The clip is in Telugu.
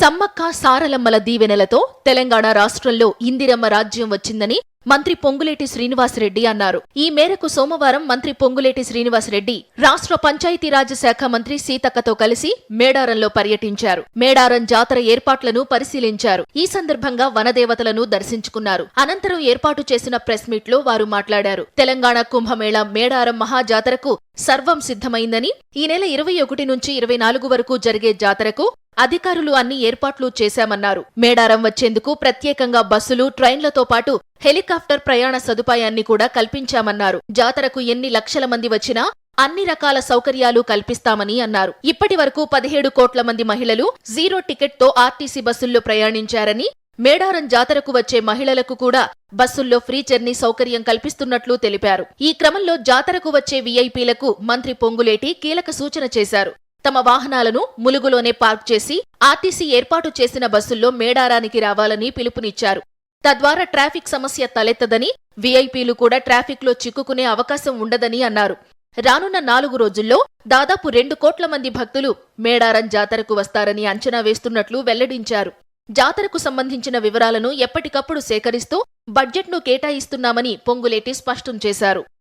సమ్మక్క సారలమ్మల దీవెనలతో తెలంగాణ రాష్ట్రంలో ఇందిరమ్మ రాజ్యం వచ్చిందని మంత్రి పొంగులేటి శ్రీనివాసరెడ్డి అన్నారు. ఈ మేరకు సోమవారం మంత్రి పొంగులేటి శ్రీనివాసరెడ్డి రాష్ట్ర పంచాయతీరాజ్ శాఖ మంత్రి సీతక్కతో కలిసి మేడారంలో పర్యటించారు. మేడారం జాతర ఏర్పాట్లను పరిశీలించారు. ఈ సందర్భంగా వనదేవతలను దర్శించుకున్నారు. అనంతరం ఏర్పాటు చేసిన ప్రెస్ మీట్లో వారు మాట్లాడారు. తెలంగాణ కుంభమేళ మేడారం మహాజాతరకు సర్వం సిద్ధమైందని ఈ నెల ఇరవై ఒకటి నుంచి ఇరవై నాలుగు వరకు జరిగే జాతరకు అధికారులు అన్ని ఏర్పాట్లు చేశామన్నారు. మేడారం వచ్చేందుకు ప్రత్యేకంగా బస్సులు ట్రైన్లతో పాటు హెలికాప్టర్ ప్రయాణ సదుపాయాన్ని కూడా కల్పించామన్నారు. జాతరకు ఎన్ని లక్షల మంది వచ్చినా అన్ని రకాల సౌకర్యాలు కల్పిస్తామని అన్నారు. ఇప్పటి వరకు పదిహేడు కోట్ల మంది మహిళలు జీరో టికెట్తో ఆర్టీసీ బస్సుల్లో ప్రయాణించారని మేడారం జాతరకు వచ్చే మహిళలకు కూడా బస్సుల్లో ఫ్రీ జర్నీ సౌకర్యం కల్పిస్తున్నట్లు తెలిపారు. ఈ క్రమంలో జాతరకు వచ్చే వీఐపీలకు మంత్రి పొంగులేటి కీలక సూచన చేశారు. తమ వాహనాలను ములుగులోనే పార్క్ చేసి ఆర్టీసీ ఏర్పాటు చేసిన బస్సుల్లో మేడారానికి రావాలని పిలుపునిచ్చారు. తద్వారా ట్రాఫిక్ సమస్య తలెత్తదని వీఐపీలు కూడా ట్రాఫిక్లో చిక్కుకునే అవకాశం ఉండదని అన్నారు. రానున్న నాలుగు రోజుల్లో దాదాపు రెండు కోట్ల మంది భక్తులు మేడారం జాతరకు వస్తారని అంచనా వేస్తున్నట్లు వెల్లడించారు. జాతరకు సంబంధించిన వివరాలను ఎప్పటికప్పుడు సేకరిస్తూ బడ్జెట్ను కేటాయిస్తున్నామని పొంగులేటి స్పష్టం చేశారు.